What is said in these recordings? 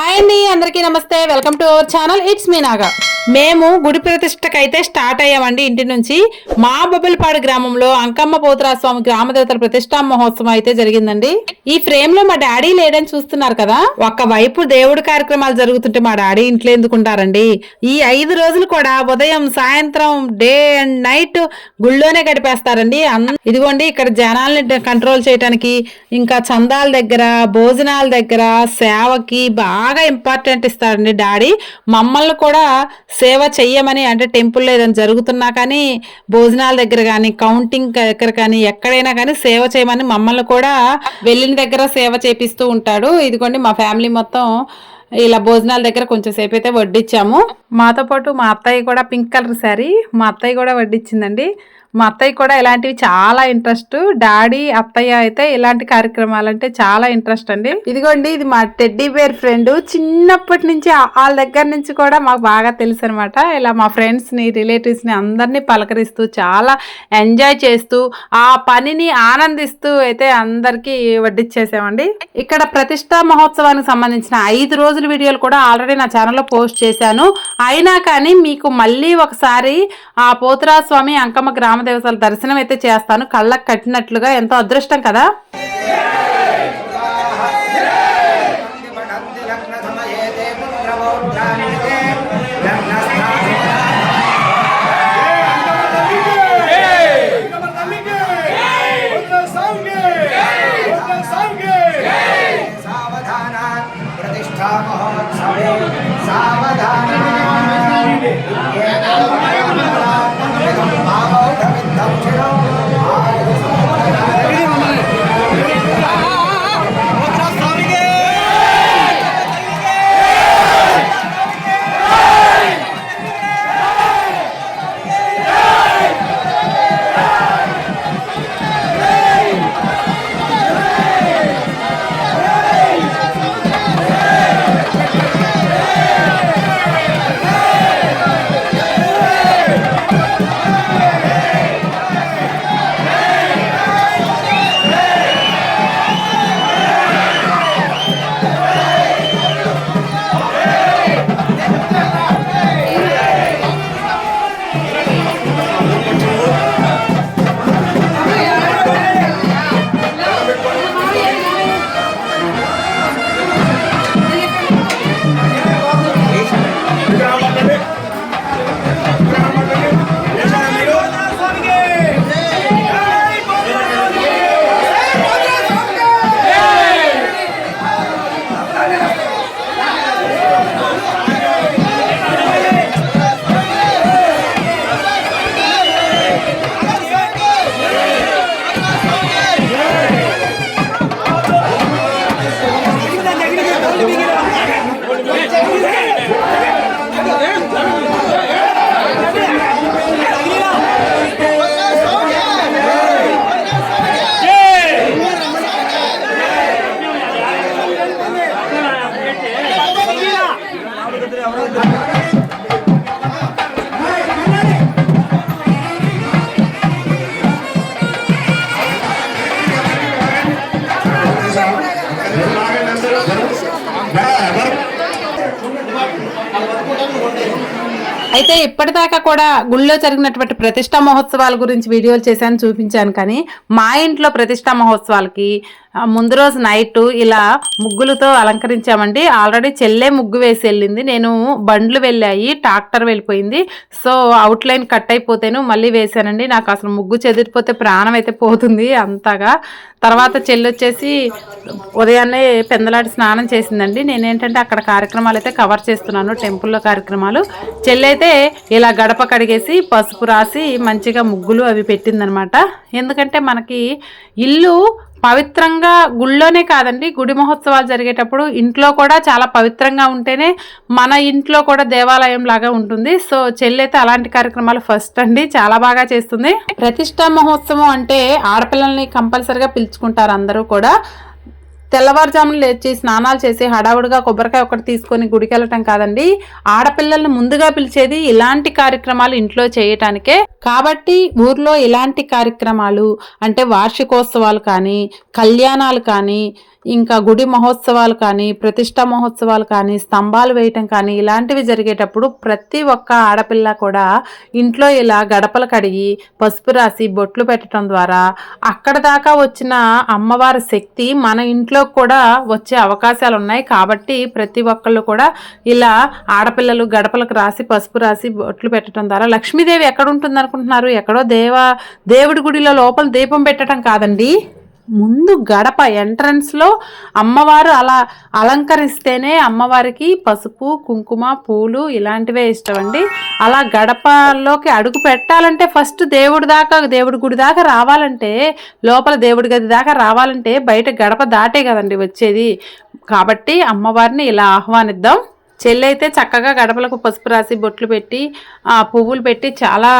Hi అండి అందరికీ నమస్తే. Welcome to our channel it's me Naga మేము గుడి ప్రతిష్టకైతే స్టార్ట్ అయ్యామండి ఇంటి నుంచి. మా బొబ్బిలపాడు గ్రామంలో అంకమ్మ పోతురాస్వామి గ్రామ దేవతల ప్రతిష్టా మహోత్సవం అయితే జరిగిందండి. ఈ ఫ్రేమ్లో మా డాడీ లేడని చూస్తున్నారు కదా. వైపు దేవుడి కార్యక్రమాలు జరుగుతుంటే మా డాడీ ఇంట్లో ఎందుకుంటారండి? ఈ ఐదు రోజులు కూడా ఉదయం సాయంత్రం డే అండ్ నైట్ గుళ్ళోనే గడిపేస్తారండి. ఇదిగోండి ఇక్కడ జనాల్ని కంట్రోల్ చేయడానికి ఇంకా చందాల దగ్గర భోజనాల దగ్గర సేవకి బాగా ఇంపార్టెంట్ ఇస్తారండి డాడీ. మమ్మల్ని కూడా సేవ చెయ్యమని అంటే టెంపుల్లో ఏదైనా జరుగుతున్నా కానీ భోజనాల దగ్గర కానీ కౌంటింగ్ దగ్గర కానీ ఎక్కడైనా కానీ సేవ చేయమని మమ్మల్ని కూడా వెళ్ళిన దగ్గర సేవ చేపిస్తూ ఉంటాడు. ఇదిగోండి మా ఫ్యామిలీ మొత్తం ఇలా భోజనాల దగ్గర కొంచెం సేపు అయితే వడ్డిచ్చాము. మాతో పాటు మా అత్తయ్య కూడా పింక్ కలర్ శారీ మా అత్తయ్య కూడా వడ్డిచ్చిందండి. మా అత్తయ్య కూడా ఇలాంటివి చాలా ఇంట్రెస్ట్. డాడీ అత్తయ్య అయితే ఇలాంటి కార్యక్రమాలంటే చాలా ఇంట్రెస్ట్ అండి. ఇదిగోండి ఇది మా టెడ్డీ బేర్ ఫ్రెండ్. చిన్నప్పటి నుంచి వాళ్ళ దగ్గర నుంచి కూడా మాకు బాగా తెలుసు అనమాట ఇలా మా ఫ్రెండ్స్ని రిలేటివ్స్ని అందరినీ పలకరిస్తూ చాలా ఎంజాయ్ చేస్తూ ఆ పనిని ఆనందిస్తూ అయితే అందరికీ వడ్డిచ్చేసామండి. ఇక్కడ ప్రతిష్టా మహోత్సవానికి సంబంధించిన ఐదు రోజుల వీడియోలు కూడా ఆల్రెడీ నా ఛానల్లో పోస్ట్ చేశాను. అయినా కానీ మీకు మళ్ళీ ఒకసారి ఆ పోతురాస్వామి అంకమ్మ గ్రామ దేవతల దర్శనం అయితే చేస్తాను. కళ్ళకు కట్టినట్లుగా ఎంతో అదృష్టం కదా? అయితే ఇప్పటిదాకా కూడా గుళ్ళో జరిగినటువంటి ప్రతిష్టా మహోత్సవాల గురించి వీడియోలు చేశాను చూపించాను. కానీ మా ఇంట్లో ప్రతిష్టా మహోత్సవాలకి ముందు రోజు నైట్ ఇలా ముగ్గులతో అలంకరించామండి. ఆల్రెడీ చెల్లే ముగ్గు వేసి వెళ్ళింది. నేను బండ్లు వెళ్ళాయి ట్రాక్టర్ వెళ్ళిపోయింది. సో అవుట్ లైన్ కట్ అయిపోతేను మళ్ళీ వేశానండి. నాకు అసలు ముగ్గు చెదిరిపోతే ప్రాణం అయితే పోతుంది అంతగా. తర్వాత చెల్లి వచ్చేసి ఉదయాన్నే పెందలాడి స్నానం చేసిందండి. నేనేంటంటే అక్కడ కార్యక్రమాలు అయితే కవర్ చేస్తున్నాను టెంపుల్లో కార్యక్రమాలు. చెల్లి అయితే ఇలా గడప కడిగేసి పసుపు రాసి మంచిగా ముగ్గులు అవి పెట్టిందనమాట. ఎందుకంటే మనకి ఇల్లు పవిత్రంగా గుళ్ళోనే కాదండి గుడి మహోత్సవాలు జరిగేటప్పుడు ఇంట్లో కూడా చాలా పవిత్రంగా ఉంటేనే మన ఇంట్లో కూడా దేవాలయం లాగా ఉంటుంది. సో చెల్లైతే అలాంటి కార్యక్రమాలు ఫస్ట్ అండి. చాలా బాగా చేస్తుంది. ప్రతిష్టా మహోత్సవం అంటే ఆడపిల్లల్ని కంపల్సరిగా పిలుచుకుంటారు అందరూ కూడా. తెల్లవారుజామున లేచి స్నానాలు చేసి హడావుడిగా కొబ్బరికాయ ఒకటి తీసుకొని గుడికి వెళ్ళటం కాదండి. ఆడపిల్లల్ని ముందుగా పిలిచేది ఇలాంటి కార్యక్రమాలు ఇంట్లో చేయటానికే. కాబట్టి ఊర్లో ఇలాంటి కార్యక్రమాలు అంటే వార్షికోత్సవాలు కానీ కళ్యాణాలు కానీ ఇంకా గుడి మహోత్సవాలు కానీ ప్రతిష్టా మహోత్సవాలు కానీ స్తంభాలు వేయటం కానీ ఇలాంటివి జరిగేటప్పుడు ప్రతి ఒక్క ఆడపిల్ల కూడా ఇంట్లో ఇలా గడపలు కడిగి పసుపు రాసి బొట్లు పెట్టడం ద్వారా అక్కడ దాకా వచ్చిన అమ్మవారి శక్తి మన ఇంట్లో కూడా వచ్చే అవకాశాలు ఉన్నాయి. కాబట్టి ప్రతి ఒక్కళ్ళు కూడా ఇలా ఆడపిల్లలు గడపలకు రాసి పసుపు రాసి బొట్లు పెట్టడం ద్వారా లక్ష్మీదేవి ఎక్కడ ఉంటుంది అనుకుంటున్నారు ఎక్కడో దేవ దేవుడి గుడిలో లోపల దీపం పెట్టడం కాదండి? ముందు గడప ఎంట్రన్స్లో అమ్మవారు అలా అలంకరిస్తేనే అమ్మవారికి పసుపు కుంకుమ పూలు ఇలాంటివే ఇష్టం అండి అలా గడపలోకి అడుగు పెట్టాలంటే ఫస్ట్ దేవుడి దాకా దేవుడి గుడి దాకా రావాలంటే లోపల దేవుడి గది దాకా రావాలంటే బయట గడప దాటే కదండి వచ్చేది. కాబట్టి అమ్మవారిని ఇలా ఆహ్వానిద్దాం. చెల్లి అయితే చక్కగా గడపలకు పసుపు రాసి బొట్లు పెట్టి ఆ పువ్వులు పెట్టి చాలా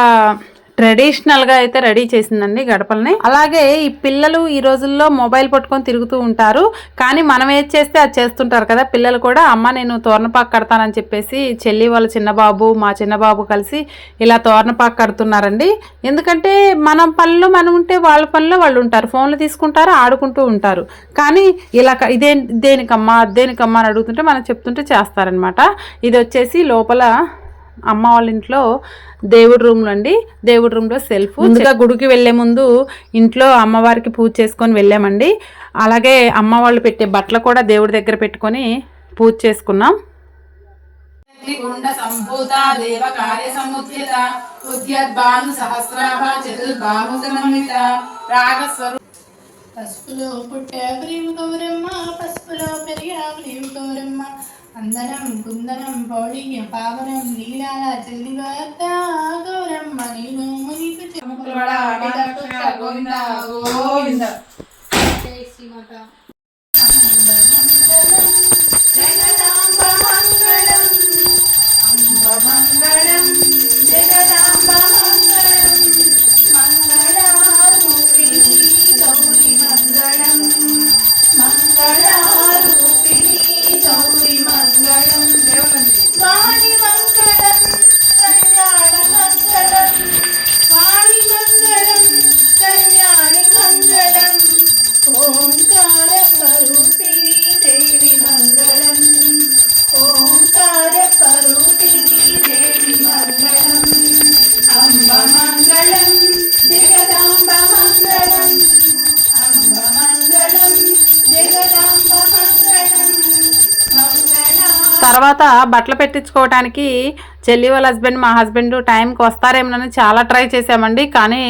ట్రెడిషనల్గా అయితే రెడీ చేసిందండి గడపల్ని. అలాగే ఈ పిల్లలు ఈ రోజుల్లో మొబైల్ పట్టుకొని తిరుగుతూ ఉంటారు. కానీ మనం ఏది చేస్తే అది చేస్తుంటారు కదా. పిల్లలు కూడా అమ్మ నేను తోరణపాకు కడతానని చెప్పేసి చెల్లి వాళ్ళ చిన్న బాబు మా చిన్న బాబు కలిసి ఇలా తోరణపాకు కడుతున్నారండి. ఎందుకంటే మన పనులు మనం ఉంటే వాళ్ళ పనులు వాళ్ళు ఉంటారు. ఫోన్లు తీసుకుంటారు ఆడుకుంటూ ఉంటారు. కానీ ఇలా ఇదే దేనికమ్మా దేనికమ్మా అని అడుగుతుంటే మనం చెప్తుంటే చేస్తారనమాట ఇది వచ్చేసి లోపల అమ్మ వాళ్ళ ఇంట్లో దేవుడి రూమ్లో అండి దేవుడి రూమ్లో సెల్ఫ్ ముందుగా గుడికి వెళ్ళే ముందు ఇంట్లో అమ్మవారికి పూజ చేసుకొని వెళ్ళామండి. అలాగే అమ్మ వాళ్ళు పెట్టే బట్టలు కూడా దేవుడి దగ్గర పెట్టుకొని పూజ చేసుకున్నాం. త్రిగుండ సంభూత దేవ కార్య సముద్యత ఉద్యద్భాను సహస్రాభ చతుర్బాహు సమన్విత రాగస్వరూ పసుపులో పుట్టే ప్రేమ గౌరమ్మ పసుపులో పెరిగా ప్రేమ గౌరమ్మ. అందరం కుందనం పౌడియ పావనం లీలాల చెల్లి భర్త గౌరమ్మ నేను గోవింద. గోవింద. శ్రీమాత. బట్టలు పెట్టించుకోవడానికి చెల్లి వాళ్ళ హస్బెండ్ మా హస్బెండ్ టైంకి వస్తారేమోనని చాలా ట్రై చేసామండి కానీ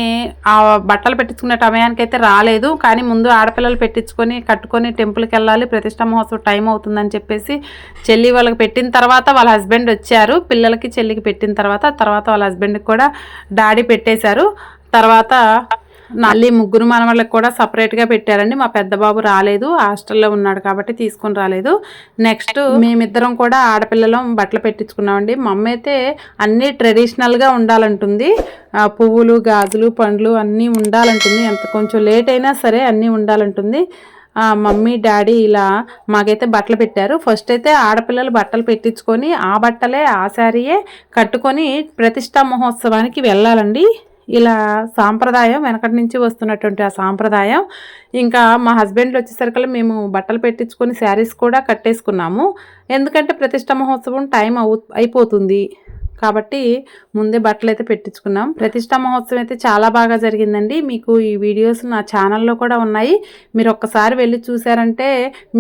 ఆ బట్టలు పెట్టించుకునే టమయానికి అయితే రాలేదు. కానీ ముందు ఆడపిల్లలు పెట్టించుకొని కట్టుకొని టెంపుల్కి వెళ్ళాలి. ప్రతిష్ట మహోత్సవం టైం అవుతుందని చెప్పేసి చెల్లి వాళ్ళకి పెట్టిన తర్వాత వాళ్ళ హస్బెండ్ వచ్చారు. పిల్లలకి చెల్లికి పెట్టిన తర్వాత తర్వాత వాళ్ళ హస్బెండ్కి కూడా డాడీ పెట్టేశారు. తర్వాత మళ్ళీ ముగ్గురు మనవాళ్ళకి కూడా సపరేట్గా పెట్టారండి. మా పెద్ద బాబు రాలేదు. హాస్టల్లో ఉన్నాడు కాబట్టి తీసుకొని రాలేదు. నెక్స్ట్ మేమిద్దరం కూడా ఆడపిల్లలం బట్టలు పెట్టించుకున్నామండి. మమ్మీ అయితే అన్నీ ట్రెడిషనల్గా ఉండాలంటుంది. పువ్వులు గాజులు పండ్లు అన్నీ ఉండాలంటుంది. ఎంత కొంచెం లేట్ అయినా సరే అన్నీ ఉండాలంటుంది. మమ్మీ డాడీ ఇలా మాకైతే బట్టలు పెట్టారు. ఫస్ట్ అయితే ఆడపిల్లలు బట్టలు పెట్టించుకొని ఆ బట్టలే ఆ శారీయే కట్టుకొని ప్రతిష్టా మహోత్సవానికి వెళ్ళాలండి. ఇలా సాంప్రదాయం వెనకటి నుంచి వస్తున్నటువంటి ఆ సాంప్రదాయం. ఇంకా మా హస్బెండ్ వచ్చేసరికి మేము బట్టలు పెట్టించుకొని శారీస్ కూడా కట్టేసుకున్నాము. ఎందుకంటే ప్రతిష్ట మహోత్సవం టైం అవు అయిపోతుంది. కాబట్టి ముందే బట్టలు అయితే పెట్టించుకున్నాం. ప్రతిష్టా మహోత్సవం అయితే చాలా బాగా జరిగిందండి. మీకు ఈ వీడియోస్ నా ఛానల్లో కూడా ఉన్నాయి. మీరు ఒక్కసారి వెళ్ళి చూసారంటే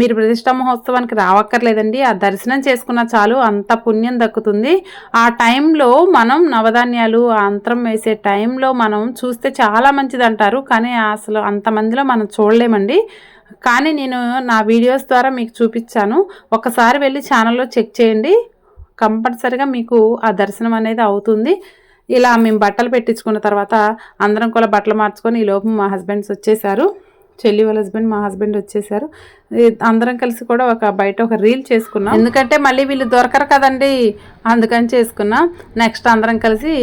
మీరు ప్రతిష్టా మహోత్సవానికి రావక్కర్లేదండి. ఆ దర్శనం చేసుకున్న చాలు అంత పుణ్యం దక్కుతుంది. ఆ టైంలో మనం నవధాన్యాలు అంతరం వేసే టైంలో మనం చూస్తే చాలా మంచిది అంటారు కానీ అసలు అంతమందిలో మనం చూడలేమండి. కానీ నేను నా వీడియోస్ ద్వారా మీకు చూపించాను. ఒకసారి వెళ్ళి ఛానల్లో చెక్ చేయండి. కంపల్సరిగా మీకు ఆ దర్శనం అనేది అవుతుంది. ఇలా మేము బట్టలు పెట్టించుకున్న తర్వాత అందరం కూడా బట్టలు మార్చుకొని ఈ లోపు మా హస్బెండ్స్ వచ్చేసారు. చెల్లి వాళ్ళ హస్బెండ్ మా హస్బెండ్ వచ్చేసారు. అందరం కలిసి కూడా ఒక బయట ఒక రీల్ చేసుకున్నాం. ఎందుకంటే మళ్ళీ వీళ్ళు దొరకరు కదండి. అందుకని చేసుకున్నాం. నెక్స్ట్ అందరం కలిసి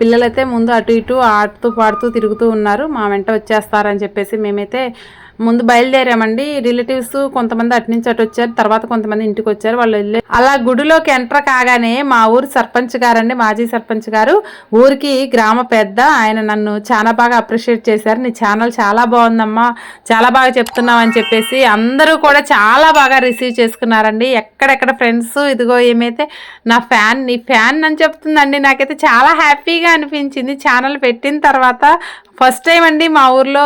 పిల్లలైతే ముందు అటు ఇటు ఆడుతూ పాడుతూ తిరుగుతూ ఉన్నారు. మా వెంట వచ్చేస్తారని చెప్పేసి మేమైతే ముందు బయలుదేరామండి. రిలేటివ్స్ కొంతమంది అటు నుంచి అటు వచ్చారు తర్వాత కొంతమంది ఇంటికి వచ్చారు. వాళ్ళు వెళ్ళి అలా గుడిలోకి ఎంటర్ కాగానే మా ఊరు సర్పంచ్ గారండి మాజీ సర్పంచ్ గారు. ఊరికి గ్రామ పెద్ద ఆయన నన్ను చాలా బాగా అప్రిషియేట్ చేశారు. నీ ఛానల్ చాలా బాగుందమ్మా చాలా బాగా చెప్తున్నావు అని చెప్పేసి అందరూ కూడా చాలా బాగా రిసీవ్ చేసుకున్నారండి. ఎక్కడెక్కడ ఫ్రెండ్స్ ఇదిగో ఏమైతే నా ఫ్యాన్ నీ ఫ్యాన్ అని చెప్తుందండి. నాకైతే చాలా హ్యాపీగా అనిపించింది. ఛానల్ పెట్టిన తర్వాత ఫస్ట్ టైం అండి మా ఊర్లో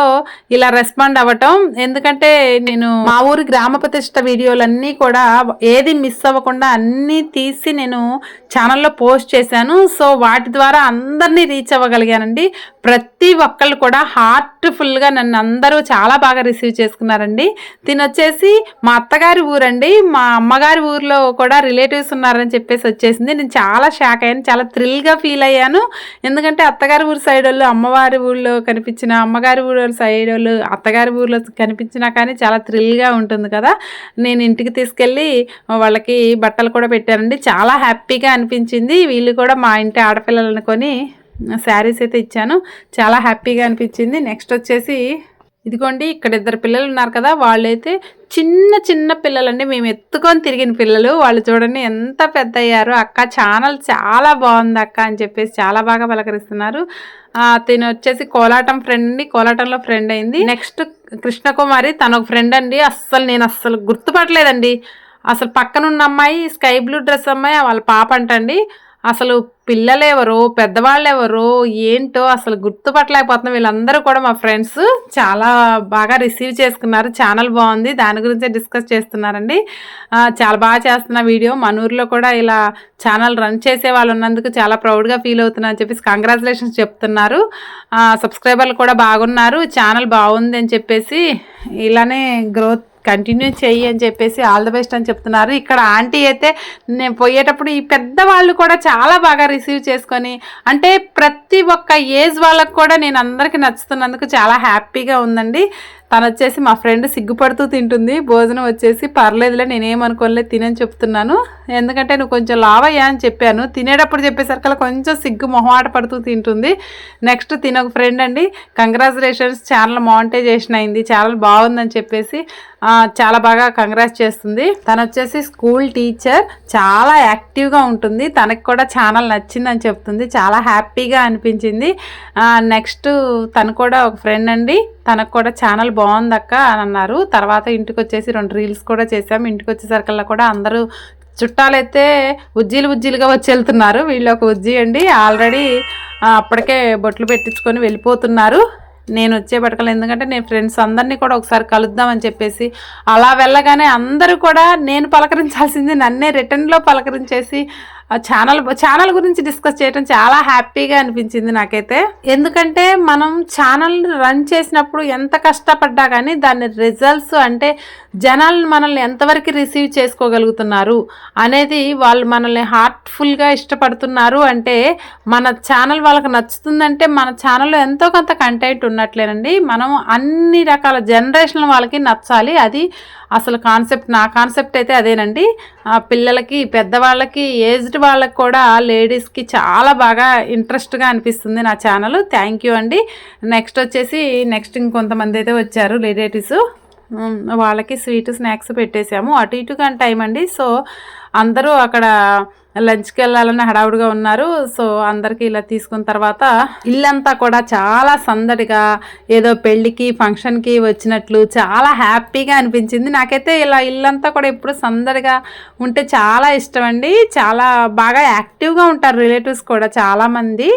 ఇలా రెస్పాండ్ అవ్వటం. ఎందుకంటే నేను మా ఊరి గ్రామ ప్రతిష్ట వీడియోలన్నీ కూడా ఏది మిస్ అవ్వకుండా అన్నీ తీసి నేను ఛానల్లో పోస్ట్ చేశాను. సో వాటి ద్వారా అందరినీ రీచ్ అవ్వగలిగానండి. ప్రతి ఒక్కళ్ళు కూడా హార్ట్ఫుల్గా నన్ను అందరూ చాలా బాగా రిసీవ్ చేసుకున్నారండి. తినొచ్చేసి మా అత్తగారి ఊరండి. మా అమ్మగారి ఊర్లో కూడా రిలేటివ్స్ ఉన్నారని చెప్పేసి వచ్చేసింది. నేను చాలా షాక్ అయ్యాను. చాలా థ్రిల్గా ఫీల్ అయ్యాను. ఎందుకంటే అత్తగారి ఊరు సైడ్ వాళ్ళు అమ్మవారి ఊళ్ళో కనిపించిన అమ్మగారి ఊళ్ళో సైడ్ వాళ్ళు అత్తగారి ఊర్లో కనిపించినా కానీ చాలా థ్రిల్గా ఉంటుంది కదా. నేను ఇంటికి తీసుకెళ్ళి వాళ్ళకి బట్టలు కూడా పెట్టానండి. చాలా హ్యాపీగా అనిపించింది. వీళ్ళు కూడా మా ఇంటి ఆడపిల్లలను కొని శారీస్ అయితే ఇచ్చాను. చాలా హ్యాపీగా అనిపించింది. నెక్స్ట్ వచ్చేసి ఇదిగోండి ఇక్కడ ఇద్దరు పిల్లలు ఉన్నారు కదా. వాళ్ళైతే చిన్న చిన్న పిల్లలండి. మేము ఎత్తుకొని తిరిగిన పిల్లలు. వాళ్ళు చూడండి ఎంత పెద్ద అయ్యారు అక్క ఛానల్ చాలా బాగుంది అక్క అని చెప్పేసి చాలా బాగా పలకరిస్తున్నారు. ఆ, తిను వచ్చేసి కోలాటం ఫ్రెండ్ అండి. కోలాటంలో ఫ్రెండ్ అయింది. నెక్స్ట్ కృష్ణకుమారి తన ఒక ఫ్రెండ్ అండి. అస్సలు నేను అస్సలు గుర్తుపట్టలేదండి అసలు పక్కనున్న అమ్మాయి స్కై బ్లూ డ్రెస్ అమ్మాయి వాళ్ళ పాప అంటండి. అసలు పిల్లలెవరో పెద్దవాళ్ళెవరో ఏంటో అసలు గుర్తుపట్టలేకపోతున్నాం. వీళ్ళందరూ కూడా మా ఫ్రెండ్స్ చాలా బాగా రిసీవ్ చేసుకున్నారు. ఛానల్ బాగుంది. దాని గురించే డిస్కస్ చేస్తున్నారండి. చాలా బాగా చేస్తున్న వీడియో. మన ఊర్లో కూడా ఇలా ఛానల్ రన్ చేసే వాళ్ళు ఉన్నందుకు చాలా ప్రౌడ్గా ఫీల్ అవుతున్నా అని చెప్పేసి కంగ్రాచులేషన్స్ చెప్తున్నారు. సబ్స్క్రైబర్లు కూడా బాగున్నారు. ఛానల్ బాగుంది అని చెప్పేసి ఇలానే గ్రోత్ కంటిన్యూ చెయ్యి అని చెప్పేసి ఆల్ ద బెస్ట్ అని చెప్తున్నారు. ఇక్కడ ఆంటీ అయితే నేను పోయేటప్పుడు ఈ పెద్దవాళ్ళు కూడా చాలా బాగా రిసీవ్ చేసుకొని అంటే ప్రతి ఒక్క ఏజ్ వాళ్ళకు కూడా నేను అందరికీ నచ్చుతున్నందుకు చాలా హ్యాపీగా ఉందండి. తను వచ్చేసి మా ఫ్రెండ్ సిగ్గుపడుతూ తింటుంది. భోజనం వచ్చేసి పర్లేదులే నేనేమనుకోలే తినని చెప్తున్నాను. ఎందుకంటే నువ్వు కొంచెం లావయ్యా అని చెప్పాను. తినేటప్పుడు చెప్పేసరికల్లా కొంచెం సిగ్గు మొహమాట పడుతూ తింటుంది. నెక్స్ట్ తినొక ఫ్రెండ్ అండి. కంగ్రాచులేషన్స్ ఛానల్ మానిటైజేషన్ అయింది. ఛానల్ బాగుందని చెప్పేసి చాలా బాగా కంగ్రాస్ చేస్తుంది. తను వచ్చేసి స్కూల్ టీచర్ చాలా యాక్టివ్గా ఉంటుంది. తనకి కూడా ఛానల్ నచ్చిందని చెప్తుంది. చాలా హ్యాపీగా అనిపించింది. నెక్స్ట్ తను కూడా ఒక ఫ్రెండ్ అండి. తనకు కూడా ఛానల్ బాగుంది అక్క అని అన్నారు. తర్వాత ఇంటికి వచ్చేసి రెండు రీల్స్ కూడా చేసాము ఇంటికి వచ్చేసరికల్లా కూడా అందరూ చుట్టాలైతే ఉజ్జీలు ఉజ్జీలుగా వచ్చి వెళ్తున్నారు. వీళ్ళు ఒక ఉజ్జీ అండి. ఆల్రెడీ అప్పటికే బొట్లు పెట్టించుకొని వెళ్ళిపోతున్నారు. నేను వచ్చే పడకలు ఎందుకంటే నేను ఫ్రెండ్స్ అందరినీ కూడా ఒకసారి కలుద్దామని చెప్పేసి అలా వెళ్ళగానే అందరూ కూడా నేను పలకరించాల్సింది నన్నే రిటర్న్లో పలకరించేసి ఛానల్ ఛానల్ గురించి డిస్కస్ చేయడం చాలా హ్యాపీగా అనిపించింది నాకైతే. ఎందుకంటే మనం ఛానల్ రన్ చేసినప్పుడు ఎంత కష్టపడ్డా కానీ దాని రిజల్ట్స్ అంటే జనాలు మనల్ని ఎంతవరకు రిసీవ్ చేసుకోగలుగుతున్నారు అనేది వాళ్ళు మనల్ని హార్ట్ఫుల్గా ఇష్టపడుతున్నారు అంటే మన ఛానల్ వాళ్ళకి నచ్చుతుందంటే మన ఛానల్లో ఎంతో కొంత కంటెంట్ ఉన్నట్లేనండి. మనం అన్ని రకాల జనరేషన్ వాళ్ళకి నచ్చాలి. అది అసలు కాన్సెప్ట్ నా కాన్సెప్ట్ అయితే అదేనండి. పిల్లలకి పెద్దవాళ్ళకి ఏజ్డ్ వాళ్ళకి కూడా లేడీస్కి చాలా బాగా ఇంట్రెస్ట్గా అనిపిస్తుంది నా ఛానల్ థ్యాంక్ యూ అండి. నెక్స్ట్ వచ్చేసి నెక్స్ట్ ఇంకొంతమంది అయితే వచ్చారు రిలేటివ్స్ వాళ్ళకి స్వీట్ స్నాక్స్ పెట్టేశాము. అటు ఇటుగా టైం అండి. సో అందరూ అక్కడ లంచ్కి వెళ్ళాలని హడావుడిగా ఉన్నారు. సో అందరికీ ఇలా తీసుకున్న తర్వాత ఇల్లంతా కూడా చాలా సందడిగా ఏదో పెళ్ళికి ఫంక్షన్కి వచ్చినట్లు చాలా హ్యాపీగా అనిపించింది. నాకైతే ఇలా ఇల్లంతా కూడా ఎప్పుడు సందడిగా ఉంటే చాలా ఇష్టం అండి. చాలా బాగా యాక్టివ్గా ఉంటారు రిలేటివ్స్ కూడా చాలామంది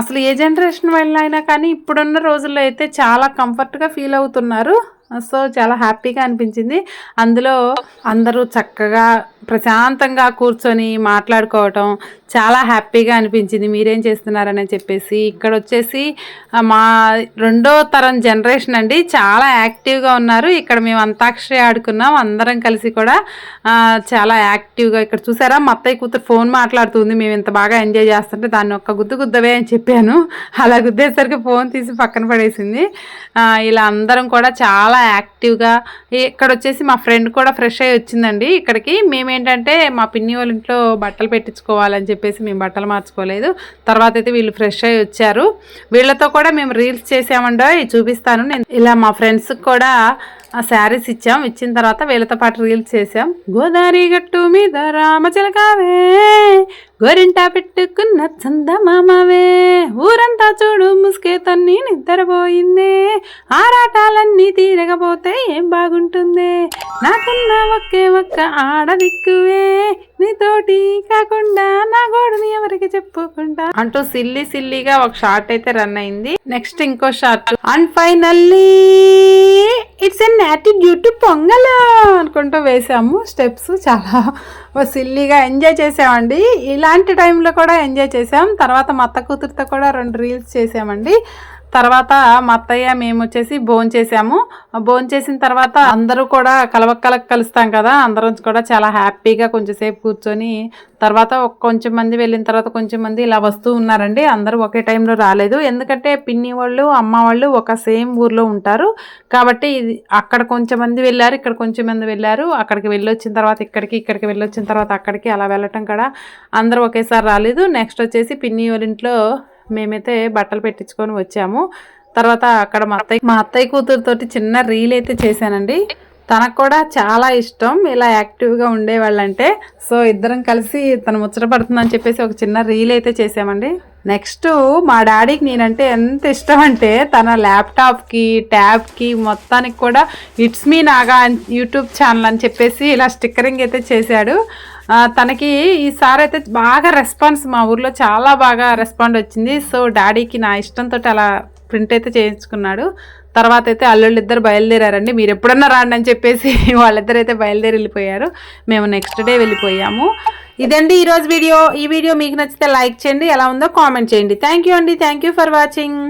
అసలు ఏ జనరేషన్ వెళ్ళైనా కానీ ఇప్పుడున్న రోజుల్లో అయితే చాలా కంఫర్ట్గా ఫీల్ అవుతున్నారు. సో చాలా హ్యాపీగా అనిపించింది. అందులో అందరూ చక్కగా ప్రశాంతంగా కూర్చొని మాట్లాడుకోవటం చాలా హ్యాపీగా అనిపించింది. మీరేం చేస్తున్నారని చెప్పేసి ఇక్కడ వచ్చేసి మా రెండో తరం జనరేషన్ అండి. చాలా యాక్టివ్గా ఉన్నారు. ఇక్కడ మేము అంతాక్షరి ఆడుకున్నాం. అందరం కలిసి కూడా చాలా యాక్టివ్గా ఇక్కడ చూసారా? మా అత్తయ్య కూతురు ఫోన్ మాట్లాడుతుంది. మేము ఇంత బాగా ఎంజాయ్ చేస్తుంటే దాన్ని ఒక్క గుద్దు గుద్దవే అని చెప్పాను. అలా గుద్దేసరికి ఫోన్ తీసి పక్కన పడేసింది. ఇలా అందరం కూడా చాలా చాలా యాక్టివ్గా. ఇక్కడ వచ్చేసి మా ఫ్రెండ్ కూడా ఫ్రెష్ అయ్యి వచ్చిందండి ఇక్కడికి. మేమేంటంటే మా పిన్ని వాళ్ళ ఇంట్లో బట్టలు పెట్టించుకోవాలని చెప్పేసి మేము బట్టలు మార్చుకోలేదు. తర్వాత అయితే వీళ్ళు ఫ్రెష్ అయ్యి వచ్చారు. వీళ్ళతో కూడా మేము రీల్స్ చేసామండో. చూపిస్తాను. నేను ఇలా మా ఫ్రెండ్స్కి కూడా ఆ శారీస్ ఇచ్చాం. ఇచ్చిన తర్వాత వీళ్ళతో పాటు రీల్స్ చేసాం. గోదావరి గట్టు మీద రామచిలకావే గోరింటా పెట్టుకున్న చంద మామవే. ఊరంతా చూడు ముసుకే తన్ని నిద్రపోయిందే. ఆరాటాలన్నీ తీరకపోతే ఏం బాగుంటుందే? నాకున్న ఒకే ఒక్క ఆడదిక్కువే. నీతోటి కాకుండా నా గోడుని ఎవరికి చెప్పుకుంటా? అంటూ సిల్లి సిల్లిగా ఒక షార్ట్ అయితే రన్ అయింది. నెక్స్ట్ ఇంకో short. And finally it's an attitude to Pongal అనుకుంటూ వేసాము. స్టెప్స్ చాలా సిల్లీగా ఎంజాయ్ చేసామండి. ఇలా ఇలాంటి టైంలో కూడా ఎంజాయ్ చేసాం తర్వాత మా అత్త కూతురితో కూడా రెండు రీల్స్ చేసామండి తర్వాత మా అత్తయ్య మేము వచ్చేసి భోజనం చేసాము. భోజనం చేసిన తర్వాత అందరూ కూడా కలవక్కలకు కలుస్తాం కదా అందరం కూడా చాలా హ్యాపీగా కొంచెంసేపు కూర్చొని తర్వాత కొంచెం మంది వెళ్ళిన తర్వాత కొంచెం మంది ఇలా వస్తూ ఉన్నారండి. అందరూ ఒకే టైంలో రాలేదు. ఎందుకంటే పిన్ని వాళ్ళు అమ్మ వాళ్ళు ఒక సేమ్ ఊర్లో ఉంటారు. కాబట్టి ఇది అక్కడ కొంచెం మంది వెళ్ళారు ఇక్కడ కొంచెం మంది వెళ్ళారు. అక్కడికి వెళ్ళొచ్చిన తర్వాత ఇక్కడికి ఇక్కడికి వెళ్ళొచ్చిన తర్వాత అక్కడికి అలా వెళ్ళటం కూడా అందరూ ఒకేసారి రాలేదు. నెక్స్ట్ వచ్చేసి పిన్ని వాళ్ళ ఇంట్లో మేమైతే బట్టలు పెట్టించుకొని వచ్చాము. తర్వాత అక్కడ మా అత్తయ్య మా అత్తయ్య కూతురుతోటి చిన్న రీల్ అయితే చేశానండి. తనకు కూడా చాలా ఇష్టం. ఇలా యాక్టివ్గా ఉండేవాళ్ళంటే సో ఇద్దరం కలిసి తను ముచ్చట పడుతుందని చెప్పేసి ఒక చిన్న రీల్ అయితే చేసామండి నెక్స్ట్ మా డాడీకి నేనంటే ఎంత ఇష్టం అంటే తన ల్యాప్టాప్కి ట్యాబ్కి మొత్తానికి కూడా it's me Naga YouTube channel అని చెప్పేసి ఇలా స్టిక్కరింగ్ అయితే చేశాడు. తనకి ఈసారి అయితే బాగా రెస్పాన్స్ మా ఊర్లో చాలా బాగా రెస్పాండ్ వచ్చింది. సో డాడీకి నా ఇష్టంతో అలా ప్రింట్ అయితే చేయించుకున్నాడు. తర్వాత అయితే అల్లుళ్ళు ఇద్దరు బయలుదేరారండి. మీరు ఎప్పుడన్నా రాండి అని చెప్పేసి వాళ్ళిద్దరు అయితే బయలుదేరి వెళ్ళిపోయారు. మేము నెక్స్ట్ డే వెళ్ళిపోయాము. ఇదండి ఈరోజు వీడియో. ఈ వీడియో మీకు నచ్చితే లైక్ చేయండి. ఎలా ఉందో కామెంట్ చేయండి. థ్యాంక్ యూ అండి. Thank you for watching.